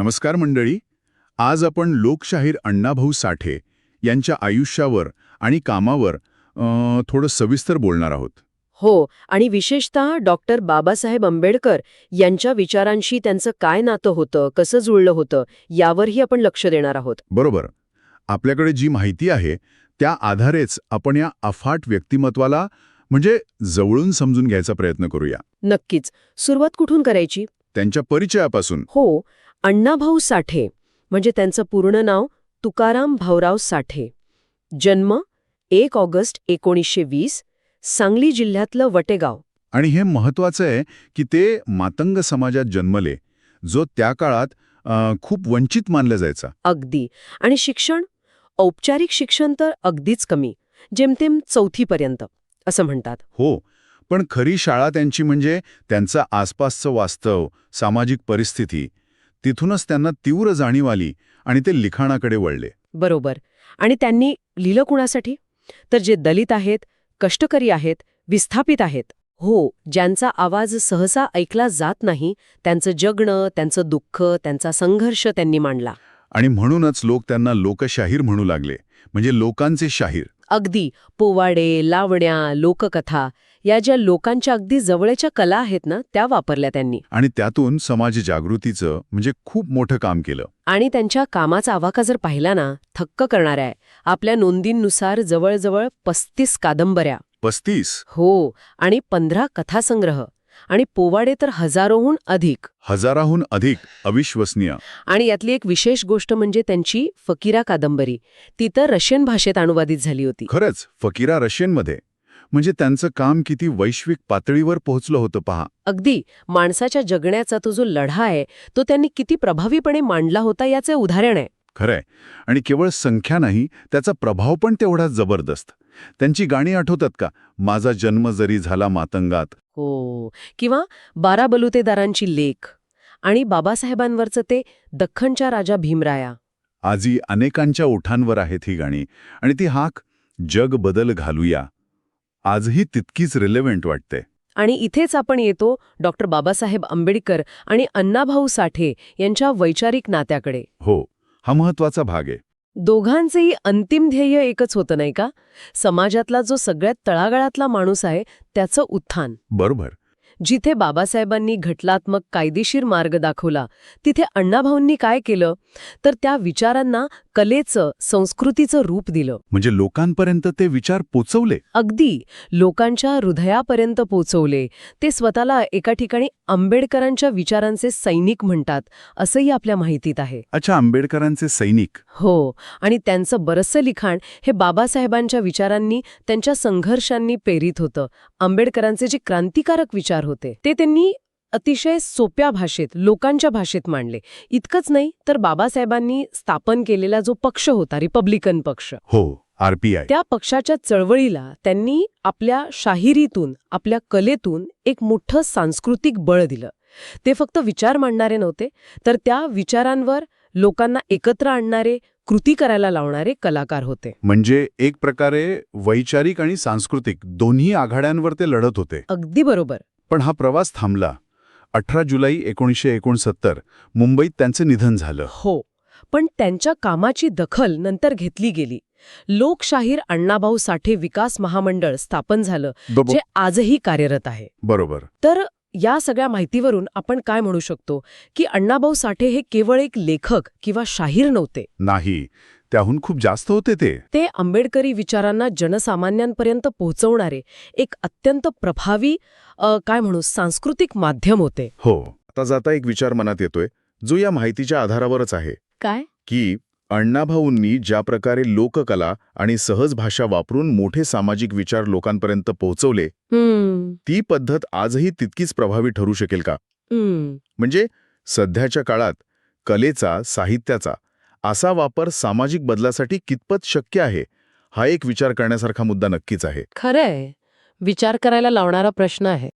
नमस्कार मंडळी. आज आपण लोकशाहीर अण्णाभाऊ साठे यांच्या आयुष्यावर आणि कामावर अं, थोडं सविस्तर बोलणार आहोत. हो आणि विशेषतः डॉक्टर बाबासाहेब आंबेडकर यांच्या विचारांशी त्यांचं काय नातं होतं कसं जुळलं होतं यावरही आपण लक्ष देणार आहोत. बरोबर. आपल्याकडे जी माहिती आहे त्या आधारेच आपण या अफाट व्यक्तिमत्वाला म्हणजे जवळून समजून घ्यायचा प्रयत्न करूया. नक्कीच. सुरुवात कुठून करायची? त्यांच्या परिचयापासून. हो अण्णाभाऊ साठे म्हणजे त्यांचं पूर्ण नाव तुकाराम भाऊराव साठे. जन्म एक ऑगस्ट एकोणीसशे वीस सांगली जिल्ह्यातलं वटेगाव. आणि हे महत्वाचं आहे की ते मातंग समाजात जन्मले जो त्या काळात खूप वंचित मानला जायचा. अगदी. आणि शिक्षण? औपचारिक शिक्षण तर अगदीच कमी जेमतेम चौथीपर्यंत असं म्हणतात. हो पण खरी शाळा त्यांची म्हणजे त्यांचं आसपासचं वास्तव सामाजिक परिस्थिती तिथूनच त्यांना तीव्र जाणीव आली आणि ते लिखाणाकडे वळले. बरोबर. आणि त्यांनी लिहिलं कुणासाठी? तर जे दलित आहेत कष्टकरी आहेत विस्थापित आहेत. हो ज्यांचा आवाज सहसा ऐकला जात नाही त्यांचं जगणं त्यांचं दुःख त्यांचा संघर्ष त्यांनी मांडला. आणि म्हणूनच लोक त्यांना लोकशाहीर म्हणू लागले म्हणजे लोकांचे शाहीर. अगदी. पोवाडे लावण्या लोककथा या ज्या लोकांच्या अगदी जवळच्या कला आहेत ना त्या वापरल्या त्यांनी. आणि त्यातून समाज जागृतीचं म्हणजे खूप मोठं काम केलं. आणि त्यांच्या कामाचा आवाका जर पाहिला ना थक्क करणाऱ्या आहे आपल्या नोंदींनुसार जवळजवळ पस्तीस कादंबऱ्या. पस्तीस? हो आणि पंधरा कथासंग्रह. आणि पोवाडे तर हजारोहून अधिक. हजाराहून अधिक अविश्वसनीय. आणि यातली एक विशेष गोष्ट म्हणजे त्यांची फकीरा कादंबरी. ती तर रशियन भाषेत अनुवादित झाली होती. खरंच फकीरा रशियनमध्ये. म्हणजे त्यांचं काम किती वैश्विक पातळीवर पोहोचलं होतं पहा. अगदी माणसाच्या जगण्याचा तो जो लढा आहे तो त्यांनी किती प्रभावीपणे मांडला होता याचे उदाहरण आहे. खरंय. आणि केवळ संख्या नाही त्याचा प्रभाव पण तेवढाच जबरदस्त. त्यांची गाणी आठवतात का? माझा जन्म जरी झाला मातंगात. हो. किंवा बारा बलुतेदारांची लेख. आणि बाबासाहेबांवरचं ते दख्खनच्या राजा भीमराया. आजी अनेकांच्या ओठांवर आहेत ही गाणी. आणि ती हाक जग बदल घालूया. आजही तितकीच रिलेव्हंट वाटते. आणि इथेच आपण येतो डॉक्टर बाबासाहेब आंबेडकर आणि अण्णाभाऊ साठे यांच्या वैचारिक नात्याकडे. हो हा महत्त्वाचा भाग आहे. दोघांचेही अंतिम ध्येय एकच होतं नाही का? समाजातला जो सगळ्यात तळागाळातला माणूस आहे त्याचं उत्थान. बरोबर. जिथे बाबासाहेबांनी घटलात्मक कायदेशीर मार्ग दाखवला तिथे अण्णाभाऊंनी काय केलं? तर त्या विचारांना कलेचं संस्कृतीचं रूप दिलं. म्हणजे लोकांपर्यंत ते विचार पोचवले? अगदी. लोकांच्या हृदयापर्यंत पोचवले. ते स्वतःला एका ठिकाणी आंबेडकरांच्या विचारांचे सैनिक म्हणतात असंही आपल्या माहितीत आहे. अच्छा आंबेडकरांचे सैनिक. हो. आणि त्यांचं बरंचसं लिखाण हे बाबासाहेबांच्या विचारांनी त्यांच्या संघर्षांनी प्रेरित होतं. आंबेडकरांचे जे क्रांतिकारक विचार होते. ते त्यांनी अतिशय सोप्या भाषेत लोकांच्या भाषेत मांडले. इतकंच नाही तर बाबासाहेबांनी स्थापन केलेला जो पक्ष होता रिपब्लिकन पक्ष. हो आरपीआय त्या पक्षाच्या चळवळीला त्यांनी आपल्या शाहिरीतून आपल्या कलेतून एक मोठं सांस्कृतिक बळ दिलं. ते फक्त विचार मांडणारे नव्हते तर त्या विचारांवर लोकांना एकत्र आणणारे कृती करायला लावणारे कलाकार होते. म्हणजे एक प्रकारे वैचारिक आणि सांस्कृतिक दोन्ही आघाड्यांवर ते लढत होते. अगदी बरोबर. पण हा प्रवास थांबला. अठरा जुलै एकोणीसशे एकोणसत्तर मुंबईत त्यांचं निधन झालं. हो पण त्यांच्या कामाची दखल नंतर घेतली गेली. लोकशाहीर अण्णाभाऊ साठे विकास महामंडळ स्थापन झालं जे आजही कार्यरत आहे. बरोबर. तर या सगळ्या माहितीवरून आपण काय म्हणू शकतो? की अण्णाभाऊ साठे हे केवळ एक लेखक किंवा शाहीर नव्हते. नाही. त्याहून खूप जास्त होते ते. ते आंबेडकरी विचारांना जनसामान्यांपर्यंत पोहोचवणारे एक अत्यंत प्रभावी अ, काय म्हणू सांस्कृतिक माध्यम होते. हो. आता जाता एक विचार मनात येतोय जो या माहितीच्या आधारावरच आहे. काय? की अण्णाभाऊंनी ज्या प्रकारे लोककला आणि सहज भाषा वापरून मोठे सामाजिक विचार लोकांपर्यंत पोहोचवले हम्म. ती पद्धत आजही तितकीच प्रभावी ठरू शकेल का? हम्म. म्हणजे सध्याच्या काळात कलेचा साहित्याचा असा वापर सामाजिक बदलासाठी कितपत शक्य आहे हा एक विचार करण्यासारखा मुद्दा नक्कीच आहे. खरंय. विचार करायला लावणारा प्रश्न आहे.